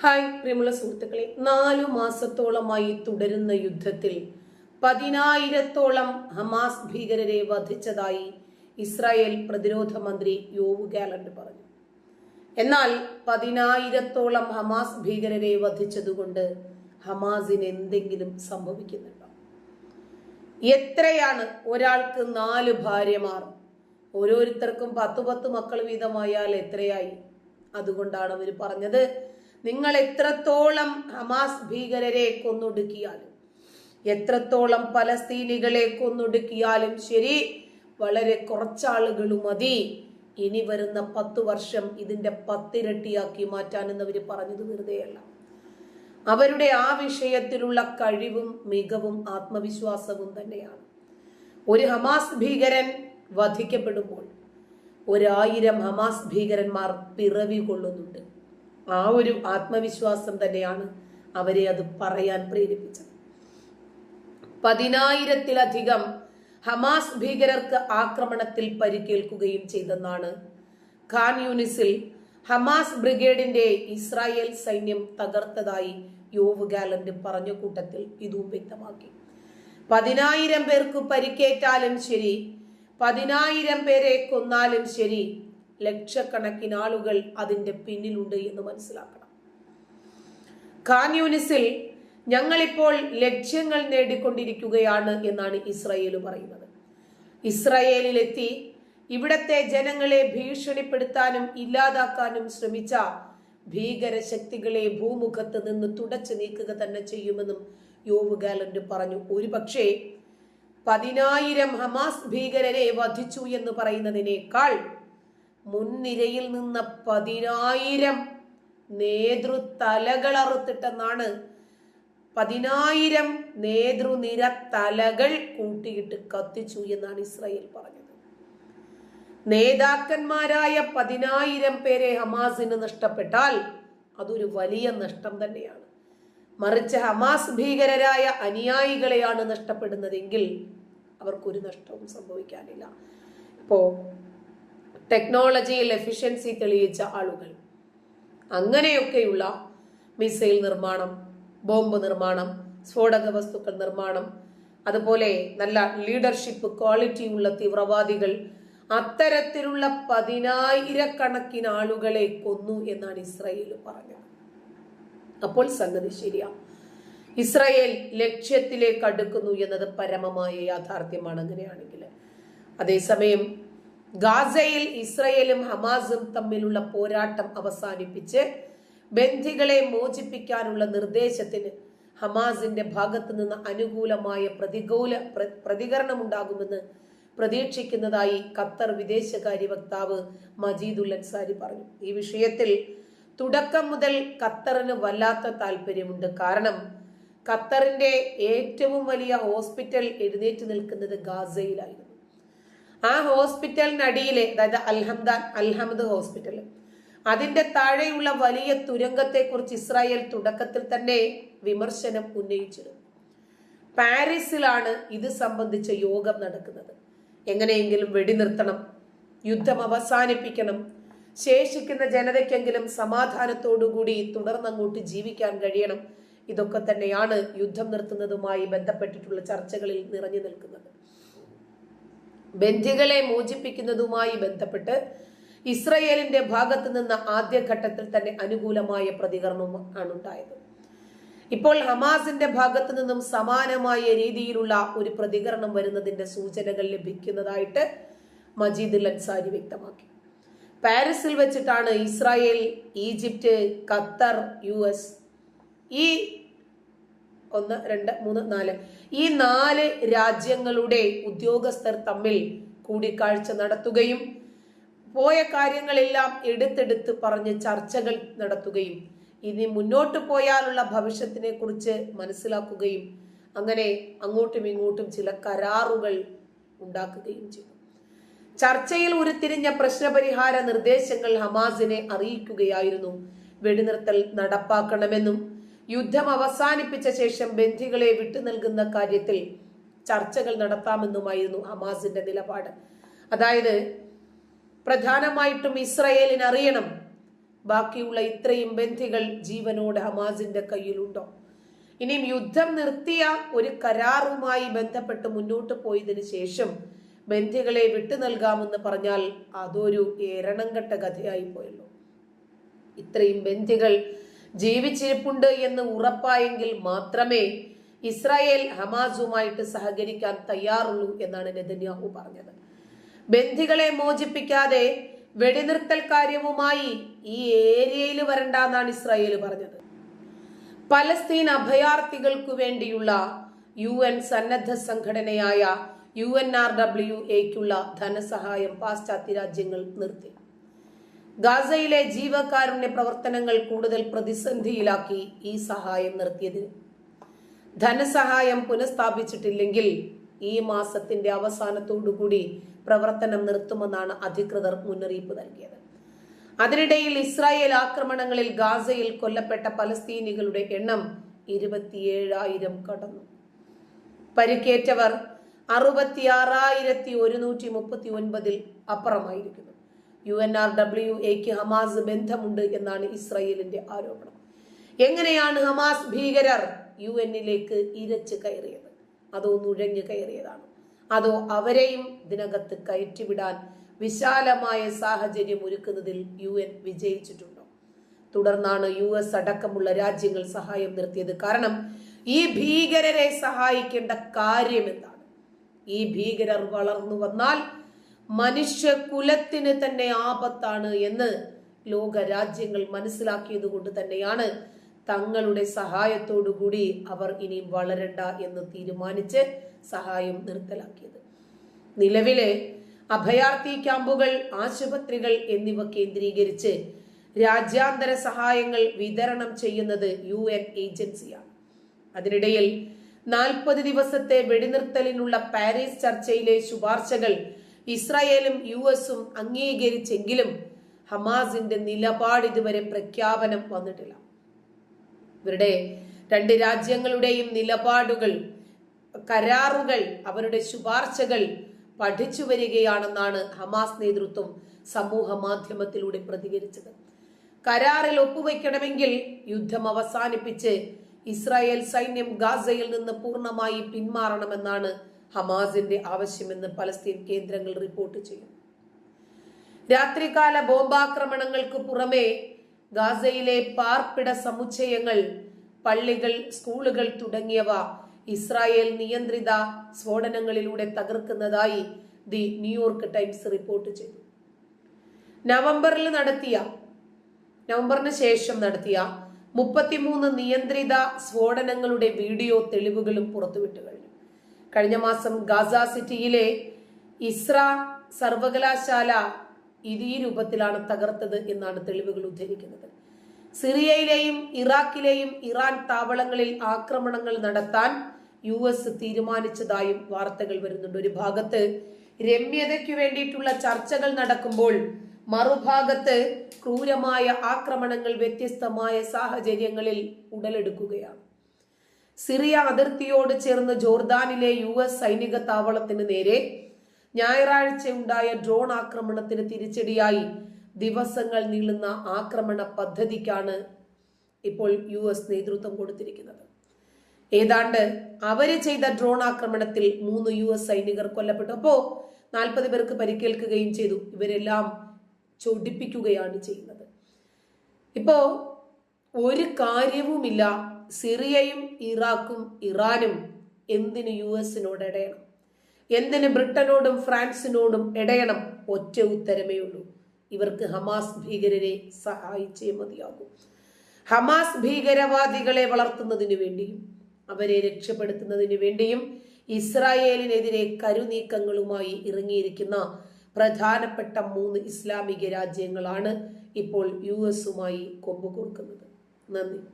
Hi പ്രിയമുള്ള സുഹൃത്തുക്കളെ. നാലു മാസത്തോളമായി തുടരുന്ന യുദ്ധത്തിൽ പതിനായിരത്തോളം ഹമാസ് ഭീകരരെ വധിച്ചതായി ഇസ്രായേൽ പ്രതിരോധ മന്ത്രി യോവ് ഗാലന്റ് പറഞ്ഞു. എന്നാൽ പതിനായിരത്തോളം ഹമാസ് ഭീകരരെ വധിച്ചതുകൊണ്ട് ഹമാസിന് എന്തെങ്കിലും സംഭവിക്കുന്നുണ്ടോ? എത്രയാണ് ഒരാൾക്ക് നാല് ഭാര്യമാർ? ഓരോരുത്തർക്കും പത്തു പത്ത് മക്കൾ വീതമായാൽ എത്രയായി? അതുകൊണ്ടാണ് അവർ പറഞ്ഞത്. നിങ്ങൾ എത്രത്തോളം ഹമാസ് ഭീകരരെ കൊന്നൊടുക്കിയാലും എത്രത്തോളം പലസ്തീനികളെ കൊന്നൊടുക്കിയാലും ശരി വളരെ കുറച്ചാളുകൾ മതി. ഇനി വരുന്ന പത്തു വർഷം ഇതിന്റെ പത്തിരട്ടിയാക്കി മാറ്റാനെന്ന് അവർ പറഞ്ഞത് വെറുതെയല്ല. അവരുടെ ആ വിഷയത്തിലുള്ള കഴിവും മികവും ആത്മവിശ്വാസവും തന്നെയാണ്. ഒരു ഹമാസ് ഭീകരൻ വധിക്കപ്പെടുമ്പോൾ ഒരായിരം ഹമാസ് ഭീകരന്മാർ പിറവി കൊള്ളുന്നുണ്ട്. ആ ഒരു ആത്മവിശ്വാസം തന്നെയാണ് അവരെ അത് പറയാൻ പ്രേരിപ്പിച്ചത്. പതിനായിരത്തിലധികം ഹമാസ് ഭീകരർക്ക് ആക്രമണത്തിൽ പരിക്കേൽക്കുകയും ചെയ്തെന്നാണ് ഖാൻ യൂണിസിൽ ഹമാസ് ബ്രിഗേഡിന്റെ ഇസ്രായേൽ സൈന്യം തകർത്തതായി യോവ് ഗാലന്റ് പറഞ്ഞ കൂട്ടത്തിൽ ഇതും വ്യക്തമാക്കി. പതിനായിരം പേർക്ക് പരിക്കേറ്റാലും ശരി പതിനായിരം പേരെ കൊന്നാലും ശരി ലക്ഷക്കണക്കിന് ആളുകൾ അതിന്റെ പിന്നിലുണ്ട് എന്ന് മനസ്സിലാക്കണം. കാന്യൂനിസിൽ ഞങ്ങളിപ്പോൾ ലക്ഷ്യങ്ങൾ നേടിക്കൊണ്ടിരിക്കുകയാണ് എന്നാണ് ഇസ്രയേൽ പറയുന്നത്. ഇസ്രയേലിലെത്തി ഇവിടത്തെ ജനങ്ങളെ ഭീഷണിപ്പെടുത്താനും ഇല്ലാതാക്കാനും ശ്രമിച്ച ഭീകരശക്തികളെ ഭൂമുഖത്ത് നിന്ന് തുടച്ചു നീക്കുക തന്നെ ചെയ്യുമെന്നും യോവ് ഗാലന്റ് പറഞ്ഞു. ഒരുപക്ഷെ പതിനായിരം ഹമാസ് ഭീകരരെ വധിച്ചു എന്ന് പറയുന്നതിനേക്കാൾ മുൻനിരയിൽ നിന്ന പതിനായിരം നേതൃതലകൾ അറുത്തിട്ടെന്നാണ് പതിനായിരം നേതൃനിര തലകൾ കൂട്ടിയിട്ട് കത്തിച്ചു എന്നാണ് ഇസ്രായേൽ പറഞ്ഞത്. നേതാക്കന്മാരായ പതിനായിരം പേരെ ഹമാസിന് നഷ്ടപ്പെട്ടാൽ അതൊരു വലിയ നഷ്ടം തന്നെയാണ്. മറിച്ച് ഹമാസ് ഭീകരരായ അനുയായികളെയാണ് നഷ്ടപ്പെടുന്നതെങ്കിൽ അവർക്കൊരു നഷ്ടവും സംഭവിക്കാനില്ല. ഇപ്പോ ടെക്നോളജിയിൽ എഫിഷ്യൻസി തെളിയിച്ച ആളുകൾ. അങ്ങനെയൊക്കെയുള്ള മിസൈൽ നിർമ്മാണം ബോംബ് നിർമ്മാണം സ്ഫോടക വസ്തുക്കൾ നിർമ്മാണം അതുപോലെ നല്ല ലീഡർഷിപ്പ് ക്വാളിറ്റിയുള്ള തീവ്രവാദികൾ അത്തരത്തിലുള്ള പതിനായിരക്കണക്കിന് ആളുകളെ കൊന്നു എന്നാണ് ഇസ്രായേൽ പറഞ്ഞത്. അപ്പോൾ സംഗതി ശരിയാ. ഇസ്രായേൽ ലക്ഷ്യത്തിലേക്ക് അടുക്കുന്നു എന്നത് പരമമായ യാഥാർത്ഥ്യമാണ് അങ്ങനെയാണെങ്കിൽ. അതേസമയം ഗാസയിൽ ഇസ്രയേലും ഹമാസും തമ്മിലുള്ള പോരാട്ടം അവസാനിപ്പിച്ച് ബന്ധികളെ മോചിപ്പിക്കാനുള്ള നിർദ്ദേശത്തിന് ഹമാസിന്റെ ഭാഗത്തു നിന്ന് അനുകൂലമായ പ്രതികൂല പ്രതികരണം ഉണ്ടാകുമെന്ന് പ്രതീക്ഷിക്കുന്നതായി ഖത്തർ വിദേശകാര്യ വക്താവ് മജീദുൽ അൻസാരി പറഞ്ഞു. ഈ വിഷയത്തിൽ തുടക്കം മുതൽ ഖത്തറിന് വല്ലാത്ത താല്പര്യമുണ്ട് കാരണം ഖത്തറിന്റെ ഏറ്റവും വലിയ ഹോസ്പിറ്റൽ എഴുന്നേറ്റ് നിൽക്കുന്നത് ഗാസയിലായിരുന്നു. ആ ഹോസ്പിറ്റലിനടിയിലെ അതായത് അൽഹംദാൻ അൽഹമദ് ഹോസ്പിറ്റൽ അതിന്റെ താഴെയുള്ള വലിയ തുരങ്കത്തെക്കുറിച്ച് ഇസ്രായേൽ തുടക്കത്തിൽ തന്നെ വിമർശനം ഉന്നയിച്ചിരുന്നു. പാരീസിലാണ് ഇത് സംബന്ധിച്ച യോഗം നടക്കുന്നത്. എങ്ങനെയെങ്കിലും വെടിനിർത്തണം യുദ്ധം അവസാനിപ്പിക്കണം ശേഷിക്കുന്ന ജനതയ്ക്കെങ്കിലും സമാധാനത്തോടുകൂടി തുടർന്നങ്ങോട്ട് ജീവിക്കാൻ കഴിയണം. ഇതൊക്കെ തന്നെയാണ് യുദ്ധം നിർത്തുന്നതുമായി ബന്ധപ്പെട്ടിട്ടുള്ള ചർച്ചകളിൽ നിറഞ്ഞു നിൽക്കുന്നത്. ബന്ധികളെ മോചിപ്പിക്കുന്നതുമായി ബന്ധപ്പെട്ട് ഇസ്രയേലിന്റെ ഭാഗത്ത് നിന്ന് ആദ്യഘട്ടത്തിൽ തന്നെ അനുകൂലമായ പ്രതികരണം ആണ് ഉണ്ടായത്. ഇപ്പോൾ ഹമാസിന്റെ ഭാഗത്തു നിന്നും സമാനമായ രീതിയിലുള്ള ഒരു പ്രതികരണം വരുന്നതിന്റെ സൂചനകൾ ലഭിക്കുന്നതായിട്ട് മജീദ് അൻസാരി വ്യക്തമാക്കി. പാരീസിൽ വെച്ചിട്ടാണ് ഇസ്രായേൽ ഈജിപ്റ്റ് ഖത്തർ യു ഈ ഒന്ന് രണ്ട് മൂന്ന് നാല്. ഈ നാല് രാജ്യങ്ങളുടെ ഉദ്യോഗസ്ഥർ തമ്മിൽ കൂടിക്കാഴ്ച നടത്തുകയും പോയ കാര്യങ്ങളെല്ലാം എടുത്തെടുത്ത് പറഞ്ഞ് ചർച്ചകൾ നടത്തുകയും ഇനി മുന്നോട്ട് പോയാലുള്ള ഭവിഷ്യത്തിനെ കുറിച്ച് മനസ്സിലാക്കുകയും അങ്ങനെ അങ്ങോട്ടും ഇങ്ങോട്ടും ചില കരാറുകൾ ഉണ്ടാക്കുകയും ചെയ്തു. ചർച്ചയിൽ ഉരുത്തിരിഞ്ഞ പ്രശ്നപരിഹാര നിർദ്ദേശങ്ങൾ ഹമാസിനെ അറിയിക്കുകയായിരുന്നു. വെടിനിർത്തൽ നടപ്പാക്കണമെന്നും യുദ്ധം അവസാനിപ്പിച്ച ശേഷം ബന്ധികളെ വിട്ടു നൽകുന്ന കാര്യത്തിൽ ചർച്ചകൾ നടത്താമെന്നുമായിരുന്നു ഹമാസിന്റെ നിലപാട്. അതായത് പ്രധാനമായിട്ടും ഇസ്രയേലിന് അറിയണം ബാക്കിയുള്ള ഇത്രയും ബന്ധികൾ ജീവനോട് ഹമാസിന്റെ കയ്യിലുണ്ടോ. ഇനിയും യുദ്ധം നിർത്തിയ ഒരു കരാറുമായി ബന്ധപ്പെട്ട് മുന്നോട്ട് പോയതിനു ശേഷം ബന്ധികളെ വിട്ടു നൽകാമെന്ന് പറഞ്ഞാൽ അതൊരു ഏരണം കെട്ട കഥയായി പോയല്ലോ. ഇത്രയും ബന്ധികൾ ജീവിച്ചിരിപ്പുണ്ട് എന്ന് ഉറപ്പായെങ്കിൽ മാത്രമേ ഇസ്രായേൽ ഹമാസുമായിട്ട് സഹകരിക്കാൻ തയ്യാറുള്ളൂ എന്നാണ് നെതന്യാഹു പറഞ്ഞത്. ബന്ധികളെ മോചിപ്പിക്കാതെ വെടിനിർത്തൽ കാര്യവുമായി ഈ ഏരിയയിൽ വരണ്ടെന്നാണ് ഇസ്രായേൽ പറഞ്ഞത്. പലസ്തീൻ അഭയാർത്ഥികൾക്കു വേണ്ടിയുള്ള യു എൻ സന്നദ്ധ സംഘടനയായ യു എൻ ആർ ഡബ്ല്യു എക്കുള്ള ധനസഹായം പാശ്ചാത്യ രാജ്യങ്ങൾ നിർത്തി. ഗാസയിലെ ജീവകാരുണ്യ പ്രവർത്തനങ്ങൾ കൂടുതൽ പ്രതിസന്ധിയിലാക്കി ഈ സഹായം നിർത്തിയതിന് ധനസഹായം പുനഃസ്ഥാപിച്ചിട്ടില്ലെങ്കിൽ ഈ മാസത്തിന്റെ അവസാനത്തോടുകൂടി പ്രവർത്തനം നിർത്തുമെന്നാണ് അധികൃതർ മുന്നറിയിപ്പ് നൽകിയത്. അതിനിടയിൽ ഇസ്രായേൽ ആക്രമണങ്ങളിൽ ഗാസയിൽ കൊല്ലപ്പെട്ട പലസ്തീനികളുടെ എണ്ണം ഇരുപത്തിയേഴായിരം കടന്നു. പരിക്കേറ്റവർ അറുപത്തിയാറായിരത്തി ഒരുന്നൂറ്റി മുപ്പത്തി ഒൻപതിൽ അപ്പുറമായിരിക്കുന്നു. യു എൻ ആർ ഡബ്ല്യു എക്ക് ഹമാസ് ബന്ധമുണ്ട് എന്നാണ് ഇസ്രായേലിന്റെ ആരോപണം. എങ്ങനെയാണ് ഹമാസ് ഭീകരർ യു എന്നിലേക്ക് ഇരച്ച് കയറിയത്? അതോ നുഴഞ്ഞു കയറിയതാണ്? അതോ അവരെയും ഇതിനകത്ത് കയറ്റിവിടാൻ വിശാലമായ സാഹചര്യം ഒരുക്കുന്നതിൽ യു എൻ വിജയിച്ചിട്ടുണ്ടോ? തുടർന്നാണ് യു എസ് അടക്കമുള്ള രാജ്യങ്ങൾ സഹായം നിർത്തിയത്. കാരണം ഈ ഭീകരരെ സഹായിക്കേണ്ട കാര്യം എന്താണ്? ഈ ഭീകരർ വളർന്നു വന്നാൽ മനുഷ്യ കുലത്തിന് തന്നെ ആപത്താണ് എന്ന് ലോക രാജ്യങ്ങൾ മനസ്സിലാക്കിയത് കൊണ്ട് തന്നെയാണ് തങ്ങളുടെ സഹായത്തോടുകൂടി അവർ ഇനി വളരണ്ട എന്ന് തീരുമാനിച്ച് സഹായം നിർത്തലാക്കിയത്. നിലവിലെ അഭയാർത്ഥി ക്യാമ്പുകൾ ആശുപത്രികൾ എന്നിവ കേന്ദ്രീകരിച്ച് രാജ്യാന്തര സഹായങ്ങൾ വിതരണം ചെയ്യുന്നത് യു എൻ ഏജൻസിയാണ്. അതിനിടയിൽ നാൽപ്പത് ദിവസത്തെ വെടിനിർത്തലിനുള്ള പാരീസ് ചർച്ചയിലെ ശുപാർശകൾ ഇസ്രായേലും യു എസും അംഗീകരിച്ചെങ്കിലും ഹമാസിന്റെ നിലപാട് ഇതുവരെ പ്രഖ്യാപനം വന്നിട്ടില്ല. ഇവരുടെ രണ്ട് രാജ്യങ്ങളുടെയും നിലപാടുകൾ കരാറുകൾ അവരുടെ ശുപാർശകൾ പഠിച്ചു വരികയാണെന്നാണ് ഹമാസ് നേതൃത്വം സമൂഹ മാധ്യമത്തിലൂടെ പ്രതികരിച്ചത്. കരാറിൽ ഒപ്പുവെക്കണമെങ്കിൽ യുദ്ധം അവസാനിപ്പിച്ച് ഇസ്രായേൽ സൈന്യം ഗാസയിൽ നിന്ന് പൂർണമായി പിന്മാറണമെന്നാണ് ഹമാസിന്റെ ആവശ്യമെന്ന് പലസ്തീൻ കേന്ദ്രങ്ങൾ റിപ്പോർട്ട് ചെയ്യും. രാത്രികാല ബോംബാക്രമണങ്ങൾക്ക് പുറമെ ഗാസയിലെ പാർപ്പിട സമുച്ചയങ്ങൾ പള്ളികൾ സ്കൂളുകൾ തുടങ്ങിയവ ഇസ്രായേൽ നിയന്ത്രിത സ്ഫോടനങ്ങളിലൂടെ തകർക്കുന്നതായി the New York Times report ചെയ്തു. നവംബറിൽ നടത്തിയ നവംബറിന് ശേഷം നടത്തിയ മുപ്പത്തിമൂന്ന് നിയന്ത്രിത സ്ഫോടനങ്ങളുടെ വീഡിയോ തെളിവുകളും പുറത്തുവിട്ടു കഴിഞ്ഞു. കഴിഞ്ഞ മാസം ഗാസ സിറ്റിയിലെ ഇസ്ര സർവകലാശാല ഇതീ രൂപത്തിലാണ് തകർത്തത് എന്നാണ് തെളിവുകൾ ഉദ്ധരിക്കുന്നത്. സിറിയയിലെയും ഇറാഖിലെയും ഇറാൻ താവളങ്ങളിൽ ആക്രമണങ്ങൾ നടത്താൻ യു എസ് തീരുമാനിച്ചതായും വാർത്തകൾ വരുന്നുണ്ട്. ഒരു ഭാഗത്ത് രമ്യതയ്ക്കു വേണ്ടിയിട്ടുള്ള ചർച്ചകൾ നടക്കുമ്പോൾ മറുഭാഗത്ത് ക്രൂരമായ ആക്രമണങ്ങൾ വ്യത്യസ്തമായ സാഹചര്യങ്ങളിൽ ഉടലെടുക്കുകയാണ്. സിറിയ അതിർത്തിയോട് ചേർന്ന് ജോർദാനിലെ യു എസ് സൈനിക താവളത്തിന് നേരെ ഞായറാഴ്ച ഉണ്ടായ ഡ്രോൺ ആക്രമണത്തിന് തിരിച്ചടിയായി ദിവസങ്ങൾ നീളുന്ന ആക്രമണ പദ്ധതിക്കാണ് ഇപ്പോൾ യു എസ് നേതൃത്വം കൊടുത്തിരിക്കുന്നത്. ഏതാണ്ട് അവർ ചെയ്ത ഡ്രോൺ ആക്രമണത്തിൽ മൂന്ന് യു എസ് സൈനികർ കൊല്ലപ്പെട്ടു. അപ്പോ നാൽപ്പത് പേർക്ക് പരിക്കേൽക്കുകയും ചെയ്തു. ഇവരെല്ലാം ചൊടിപ്പിക്കുകയാണ് ചെയ്യുന്നത്. ഇപ്പോ ഒരു കാര്യവുമില്ല. സിറിയയും ഇറാഖും ഇറാനും എന്തിന് യു എസിനോട് ഇടയണം? എന്തിന് ബ്രിട്ടനോടും ഫ്രാൻസിനോടും ഇടയണം? ഒറ്റ ഉത്തരമേ ഉള്ളൂ. ഇവർക്ക് ഹമാസ് ഭീകരരെ സഹായിച്ചേ മതിയാകും. ഹമാസ് ഭീകരവാദികളെ വളർത്തുന്നതിന് വേണ്ടിയും അവരെ രക്ഷപ്പെടുത്തുന്നതിന് വേണ്ടിയും ഇസ്രായേലിനെതിരെ കരുനീക്കങ്ങളുമായി ഇറങ്ങിയിരിക്കുന്ന പ്രധാനപ്പെട്ട മൂന്ന് ഇസ്ലാമിക രാജ്യങ്ങളാണ് ഇപ്പോൾ യു എസുമായി കൊമ്പുകൊടുക്കുന്നത് നന്ദി.